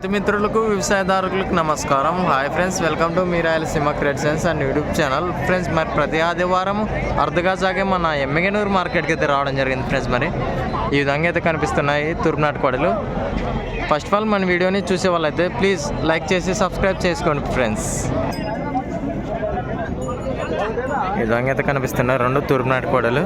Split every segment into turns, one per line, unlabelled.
రైతు మిత్రులకు వ్యవసాయదారులకు నమస్కారం. Hi friends welcome to me Rayalaseema cred science and YouTube channel friends మరి ప్రతి ఆదివారం అర్ధగా సాగే మన ఎమ్మెగనూరు మార్కెట్కి అయితే రావడం జరిగింది ఫ్రెండ్స్ మరి. ఈ విధంగా అయితే కనిపిస్తున్నాయి తూర్పునాటి కోడలు. ఫస్ట్ ఆఫ్ ఆల్ మన వీడియోని చూసే వాళ్ళైతే ప్లీజ్ లైక్ చేసి సబ్స్క్రైబ్ చేసుకోండి ఫ్రెండ్స్ ఈ విధంగా అయితే కనిపిస్తున్నాయి రెండు తూర్పునాటి కోడలు.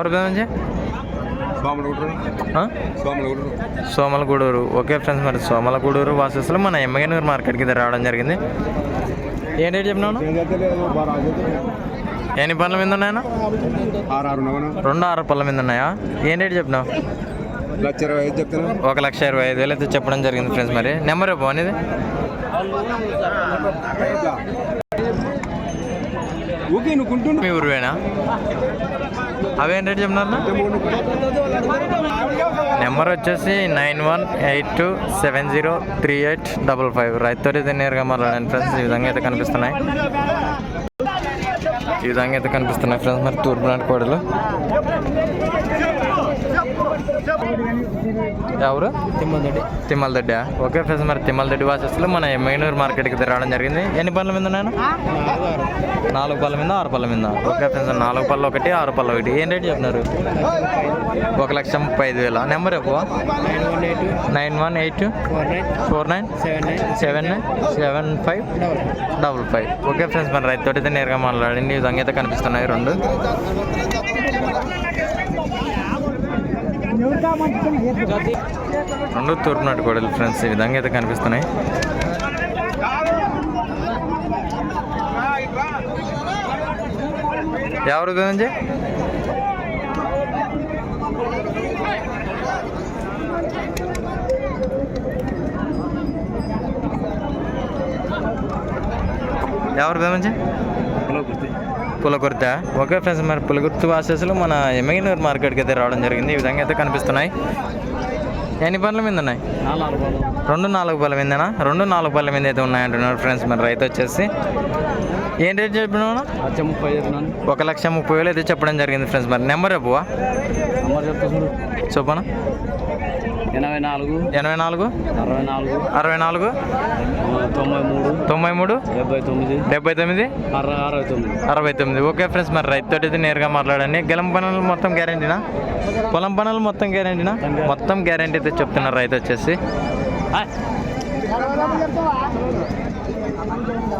ఎవరు బేమంజీ ఆ? సోమలగూడూరు. ఓకే ఫ్రెండ్స్ మరి సోమలగూడూరు వాసెస్లో మన ఎమ్మగనూరు మార్కెట్కి ఇది రావడం జరిగింది. ఏం రేట్ చెప్పినాను ఎన్ని పళ్ళ మీద ఉన్నాయన్నా? రెండు ఆరు పళ్ళ మీద ఉన్నాయా? ఏం రేట్ చెప్పినావు?
లక్ష ఇరవై ఐదు చెప్తాను
ఒక లక్ష ఇరవై ఐదు వేలు అయితే చెప్పడం జరిగింది ఫ్రెండ్స్ మరి. నెంబర్ బాగుంది
ఓకే నువ్వు కుంటున్నా
మీ ఊరువేనా అవేం రేట్ చెప్తున్నారు నెంబర్ వచ్చేసి nine one eight two seven zero three eight double five. రైతుతో అయితే నేరుగా మాట్లాడండి ఫ్రెండ్స్. ఈ విధంగా అయితే కనిపిస్తున్నాయి. ఈ విధంగా అయితే కనిపిస్తున్నాయి ఫ్రెండ్స్. మరి తూర్పు నాటి కోడలు. ఎవరు? తిమ్మలదొడ్డి. తిమ్మలదొడ్డి? ఓకే ఫ్రెండ్స్ మరి తిమ్మలదొడ్డి వాసస్లో మన ఎమ్మెగనూరు మార్కెట్కి రావడం జరిగింది. ఎన్ని పళ్ళ మీద నేను నాలుగు పళ్ళ మీద ఆరు పళ్ళ మీద. ఓకే ఫ్రెండ్స్ నాలుగు పళ్ళు ఒకటి ఆరు పళ్ళు ఒకటి. ఏం రేట్ చెప్తున్నారు? ఒక లక్ష ముప్పై ఐదు వేల? నెంబర్ ఎక్కువ nine one eight four nine seven nine seven five double five. Okay friends మరి రైతు అయితే నేరుగా మాట్లాడండి. ఈ విధంగా అయితే కనిపిస్తున్నాయి రెండు. రెండు తూర్పు నాటు కోడలు ఫ్రెండ్స్ ఈ విధంగా అయితే కనిపిస్తున్నాయి. ఎవరు గురించి ఎవరు గురించి పులకుర్త ఓకే ఫ్రెండ్స్ మరి పులకుర్తి వాసెస్లో మన ఎమ్మెగినూరు మార్కెట్కి అయితే రావడం జరిగింది. ఈ విధంగా అయితే కనిపిస్తున్నాయి. ఎన్ని పనుల మీద ఉన్నాయి? రెండు నాలుగు పళ్ళ మీదనా? రెండు నాలుగు పళ్ళ మీద అయితే ఉన్నాయంటున్నారు ఫ్రెండ్స్. మరి రైతు వచ్చేసి ఏం రేట్ చెప్పినావు?
చెప్తున్నాను
ఒక లక్ష ముప్పై వేలు అయితే చెప్పడం జరిగింది ఫ్రెండ్స్. మరి నెంబర్ చెప్పువా చెప్పనా?
ఎనభై నాలుగు
ఎనభై నాలుగు
అరవై నాలుగు
అరవై నాలుగు
తొంభై మూడు
తొంభై మూడు
డెబ్బై తొమ్మిది
డెబ్బై తొమ్మిది
అరవై తొమ్మిది.
అరవై తొమ్మిది. ఓకే ఫ్రెండ్స్ మరి రైతు అయితే నేరుగా మాట్లాడండి. గెలం పనులు మొత్తం గ్యారంటీనా? పొలం పనులు మొత్తం గ్యారంటీనా? మొత్తం గ్యారంటీ. అయితే చెప్తున్నారు రైతు వచ్చేసి.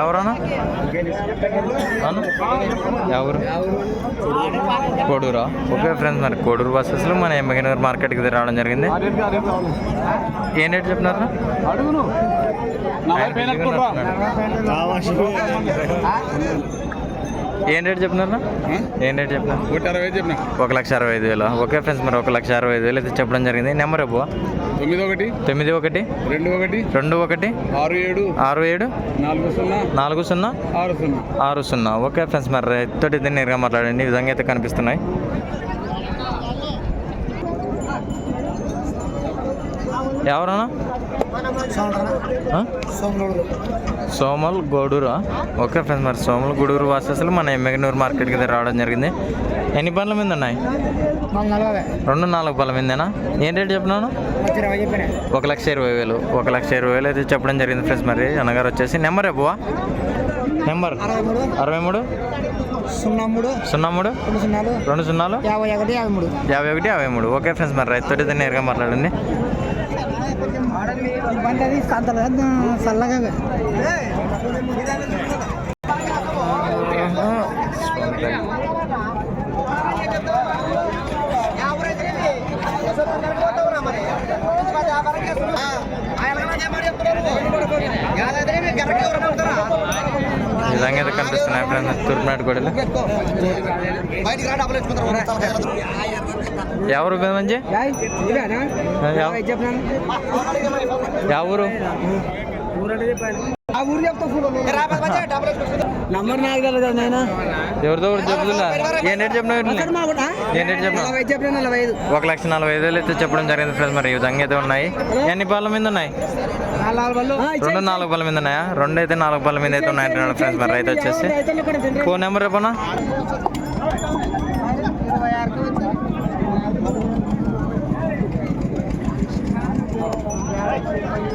ఎవరన్నా? ఎవరు? కోడూరా? ఓకే ఫ్రెండ్స్ మరి కోడూరు బస్సెస్లో మన ఎమ్మగినగర్ మార్కెట్కి ఇది రావడం జరిగింది. ఏం రేట్
అడుగును.
ఏం రేట్ చెప్పినారా? ఏం రేట్ చెప్పినారు?
ఒకటి అరవై చెప్పిన.
ఒక లక్ష అరవై ఐదు వేలు. ఓకే ఫ్రెండ్స్ మరి ఒక లక్ష అరవై ఐదు వేలు అయితే చెప్పడం జరిగింది. నెంబర్ ఇవ్వ
తొమ్మిది ఒకటి
తొమ్మిది ఒకటి
రెండు ఒకటి
రెండు ఒకటి
ఆరు ఏడు
ఆరు ఏడు
నాలుగు సున్నా
నాలుగు సున్నా
ఆరు సున్నా.
ఆరు సున్నా. ఓకే ఫ్రెండ్స్ మరి రైతుతో అయితే నేరుగా మాట్లాడండి. ఈ విధంగా అయితే కనిపిస్తున్నాయి. ఎవరన్నా? సోమల్ గూడూరా. ఓకే ఫ్రెండ్స్ మరి సోమల్ గూడూరు వాసెస్లు మన ఎమ్మెగనూరు మార్కెట్కి అయితే రావడం జరిగింది. ఎన్ని పనుల మీద ఉన్నాయి? రెండు నాలుగు పళ్ళ మీదేనా? ఏం రేట్ చెప్పినాను? ఒక లక్ష ఇరవై వేలు. ఒక లక్ష ఇరవై వేలు అయితే చెప్పడం జరిగింది ఫ్రెండ్స్ మరి అన్నగారు వచ్చేసి. నెంబర్ ఎప్పువా నెంబర్. అరవై మూడు?
సున్నా మూడు
సున్నా మూడు
రెండు సున్నాలు? యాభై ఒకటి యాభై మూడు.
యాభై ఒకటి యాభై మూడు. ఓకే ఫ్రెండ్స్ మరి రైతు అయితే నేరుగా మాట్లాడండి.
బండి సంతలు చల్లగా
నిజంగా కనిపిస్తున్నాయి ఫ్రెండ్స్ తూర్పునాటి గొడవలు
బయటికి రాడు డబ్బులు నంబర్ నాకు తెలియదు నాయన
ఎవరితో ఒకటి చెప్తున్నా ఏం రేట్ చెప్పిన ఏం రేట్ ఒక లక్ష నలభై ఐదు వేలు అయితే చెప్పడం జరిగింది ఫ్రెండ్స్ మరి ఈ విధంగా అయితే ఉన్నాయి ఎన్ని పాల మీద ఉన్నాయి రెండు నాలుగు పాల మీద ఉన్నాయా రెండు అయితే నాలుగు పాల మీద అయితే ఉన్నాయి ఫ్రెండ్స్ మరి రైతు వచ్చేసి ఫోన్ నెంబర్ చెప్పనా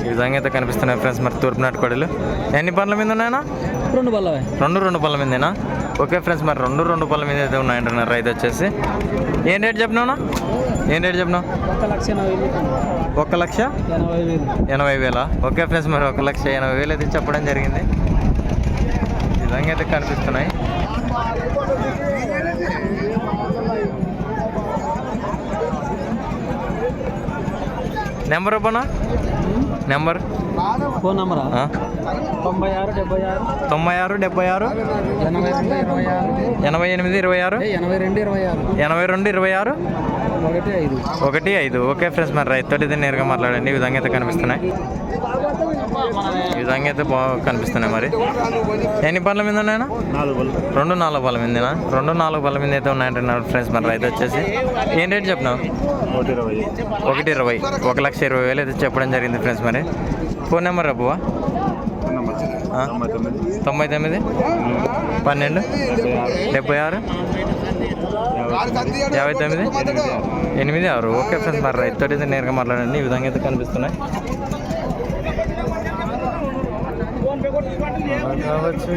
ఈ విధంగా అయితే కనిపిస్తున్నాయి ఫ్రెండ్స్ మరి తూర్పు నాటుకోడలు. ఎన్ని పనుల మీద ఉన్నాయన్నా?
రెండు బల్లవే
రెండు రెండు పళ్ళ మీదేనా? ఓకే ఫ్రెండ్స్ మరి రెండు రెండు పళ్ళ మీద అయితే ఉన్నాయంటున్నారు రైతు వచ్చేసి. ఏం రేట్ చెప్పినావునా? ఏం రేట్ చెప్పినావు?
ఒక లక్ష ఎనభై వేలు?
ఓకే ఫ్రెండ్స్ మరి ఒక లక్ష ఎనభై వేలు అయితే చెప్పడం జరిగింది. ఈ విధంగా అయితే కనిపిస్తున్నాయి. నెంబర్ ఒప్పనా నెంబర్?
ఫోన్ నంబరా? తొంభై ఆరు డెబ్బై ఆరు.
తొంభై ఆరు డెబ్బై ఆరు?
ఎనభై రెండు ఇరవై ఆరు.
ఎనభై ఎనిమిది ఇరవై ఆరు?
ఎనభై రెండు ఇరవై ఆరు.
ఎనభై రెండు ఇరవై ఆరు?
ఒకటి ఐదు.
ఒకటి ఐదు. ఓకే ఫ్రెండ్స్ మరి రైతుతో నేరుగా మాట్లాడండి. ఈ విధంగా అయితే కనిపిస్తున్నాయి. ఈ విధంగా అయితే బాగా కనిపిస్తున్నాయి మరి. ఎన్ని పళ్ళ మీద ఉన్నాయన్నా? రెండు నాలుగు పళ్ళ మీదనా? రెండు నాలుగు పళ్ళ మీద అయితే ఉన్నాయంటున్నారు ఫ్రెండ్స్ మరి రైతు వచ్చేసి. ఏం రేట్ చెప్పినావు? ఒకటి ఇరవై. ఒక లక్ష ఇరవై వేలు అయితే చెప్పడం జరిగింది ఫ్రెండ్స్ మరి. ఫోన్ నెంబర్ అబ్బువా ఆ? తొంభై తొమ్మిది. పన్నెండు? డెబ్బై ఆరు? యాభై తొమ్మిది. ఎనిమిది ఆరు. ఓకే ఫ్రెండ్స్ మరి రైతుతో అయితే నేరుగా మాట్లాడండి. ఈ విధంగా అయితే కనిపిస్తున్నాయి. হচ্ছে